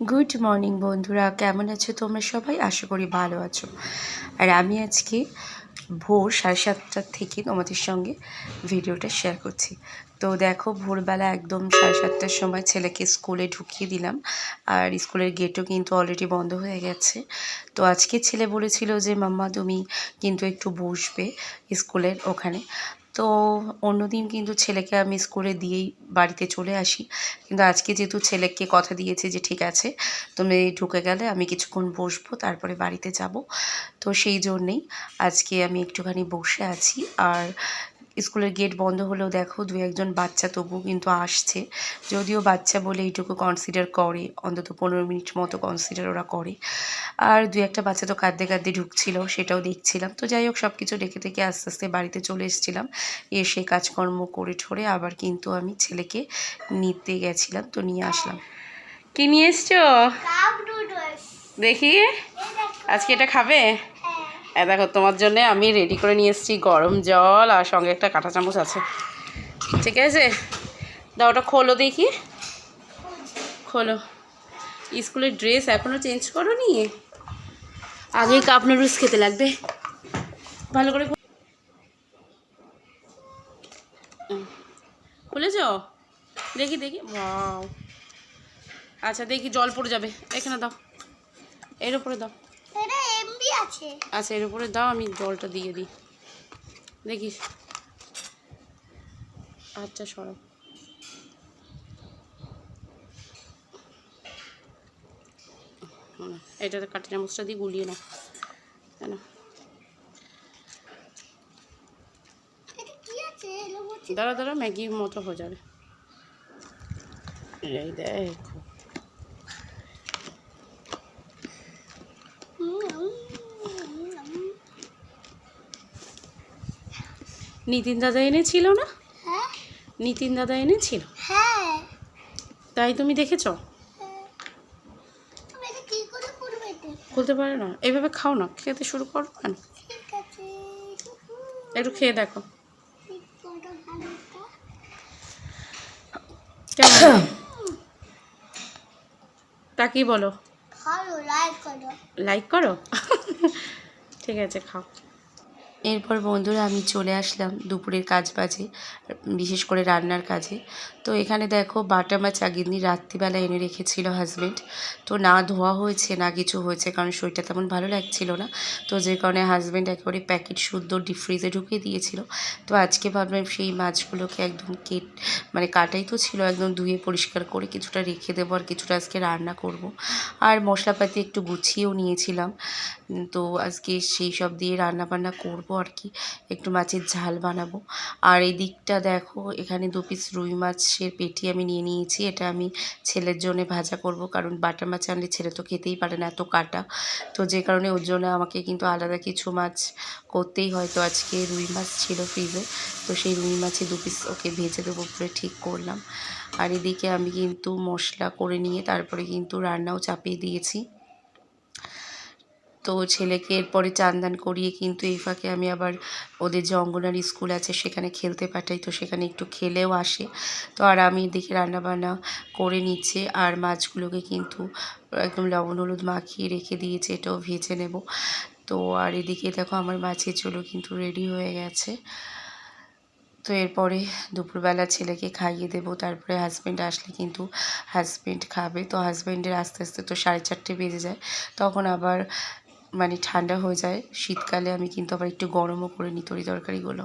Good morning বন্ধুরা। কেমন আছো তোমরা সবাই? আশা করি ভালো আছো। আর আমি আজকে ভোর সাড়ে সাতটার থেকে তোমাদের সঙ্গে ভিডিওটা শেয়ার করছি। তো দেখো, ভোরবেলা একদম সাড়ে সাতটার সময় ছেলেকে স্কুলে ঢুকিয়ে দিলাম। আর স্কুলের গেটও কিন্তু অলরেডি বন্ধ হয়ে গেছে। তো আজকে ছেলে বলেছিল যে, মাম্মা, তুমি কিন্তু একটু বসবে স্কুলের ওখানে। তো অন্যদিন কিন্তু ছেলেকে আমি স্কুলে দিয়েই বাড়িতে চলে আসি। কিন্তু আজকে যেহেতু ছেলেকে কথা দিয়েছে যে, ঠিক আছে, তুমি ঢুকে গেলে আমি কিছুক্ষণ বসবো, তারপরে বাড়িতে যাব। তো সেই জন্যেই আজকে আমি একটুখানি বসে আছি। আর স্কুলের গেট বন্ধ হলেও দেখো দু একজন বাচ্চা তবুও কিন্তু আসছে। যদিও বাচ্চা বলে এইটুকু কনসিডার করে অন্তত পনেরো মিনিট মতো কনসিডার ওরা করে। আর দু একটা বাচ্চা তো কাঁদতে কাঁদতে ঢুকছিল সেটাও দেখছিলাম। তো যাই হোক সব কিছু ডেকে থেকে আস্তে আস্তে বাড়িতে চলে এসেছিলাম। এসে কাজকর্ম করে ঠরে আবার কিন্তু আমি ছেলেকে নিতে গেছিলাম তো নিয়ে আসলাম। কি নিয়ে এসছো? দেখি। আজকে এটা খাবে? দেখো, তোমার জন্য আমি রেডি করে নিয়ে এসেছি গরম জল আর সঙ্গে একটা কাঁটা চামচ আছে। ঠিক আছে? দাও, ওটা খোলো দেখি। খোলো। স্কুলের ড্রেস এখনও চেঞ্জ করো নি আগেই কাপ নুডলস খেতে লাগবে। ভালো করে। খুলেছ? দেখি দেখি। আচ্ছা দেখি, জল পড়ে যাবে। এখানে দাও। এর উপরে দাও। এটা আছে। আচ্ছা এর উপরে দাও আমি জলটা দিয়ে দিই। দেখিস? আচ্ছা সরো। হুম, এটাতে কাঠি চামচটা দিয়ে গুলিয়ে নাও। কেন? এটা দাঁড়া দাঁড়া ম্যাগির মতো হয়ে যাবে। এই দেখো। নিতিন দাদা এনেছিল না? হ্যাঁ। নিতিন দাদা এনেছিল? হ্যাঁ। তাই তুমি দেখেছ? খুলতে পারে না। এভাবে খাও না খেতে শুরু করো কেন একটু খেয়ে দেখো। কেমন? তা কি বলো লাইক করো? ঠিক আছে খাও। এরপর বন্ধুরা আমি চলে আসলাম দুপুরের কাজ বাজে, বিশেষ করে রান্নার কাজে। তো এখানে দেখো বাটা মাছ আগের দিন রাত্রিবেলা এনে রেখেছিল হাজব্যান্ড তো না ধোয়া হয়েছে, না কিছু হয়েছে, কারণ শরীরটা তেমন ভালো লাগছিল না। তো যে কারণে হাজব্যান্ড একেবারে প্যাকেট শুদ্ধ ডিপ ফ্রিজে ঢুকিয়ে দিয়েছিল। তো আজকে ভাবলাম সেই মাছগুলোকে একদম কেট মানে কাটাই তো ছিল, একদম ধুয়ে পরিষ্কার করে কিছুটা রেখে দেবো আর কিছুটা আজকে রান্না করব। আর মশলাপাতি একটু গুছিয়েও নিয়েছিলাম। তো আজকে সেই সব দিয়ে রান্না বান্না করব। আর কি একটু মাছের ঝাল বানাবো। আর এই দিকটা দেখো, এখানে দু পিস রুই মাছের পেটি আমি নিয়ে নিয়েছি, এটা আমি ছেলের জন্য ভাজা করব, কারণ বাটা মাছ আনলে ছেলে তো খেতেই পারে না এত কাটা। তো যে কারণে ওর জন্য আমাকে কিন্তু আলাদা কিছু মাছ করতেই হয়তো আজকে রুই মাছ ছিল ফ্রিজে তো সেই রুই মাছে দু পিস ওকে ভেজে দেবো বলে ঠিক করলাম। আর এদিকে আমি কিন্তু মশলা করে নিয়ে তারপরে কিন্তু রান্নাও চাপিয়ে দিয়েছি। তো ছেলেকে এরপরে চান্দান করিয়ে কিন্তু এই ফাঁকে আমি আবার ওদের যে অঙ্গনারী স্কুল আছে সেখানে খেলতে পাঠাই, তো সেখানে একটু খেলেও আসে। তো আর আমি এদিকে রান্নাবান্না করে নিচ্ছে আর মাছগুলোকে কিন্তু একদম লবণ হলুদ মাখিয়ে রেখে দিয়েছে, এটাও ভেজে নেব। তো আর এদিকে দেখো আমার মাছের চুলো কিন্তু রেডি হয়ে গেছে। তো এরপরে দুপুরবেলা ছেলেকে খাইয়ে দেবো, তারপরে হাজব্যান্ড আসলে কিন্তু হাজব্যান্ড খাবে। তো হাজব্যান্ডের আস্তে আস্তে তো সাড়ে চারটে বেজে যায়, তখন আবার মানে ঠান্ডা হয়ে যায় শীতকালে আমি কিন্তু আবার একটু গরমও করে নিই তরি তরকারিগুলো।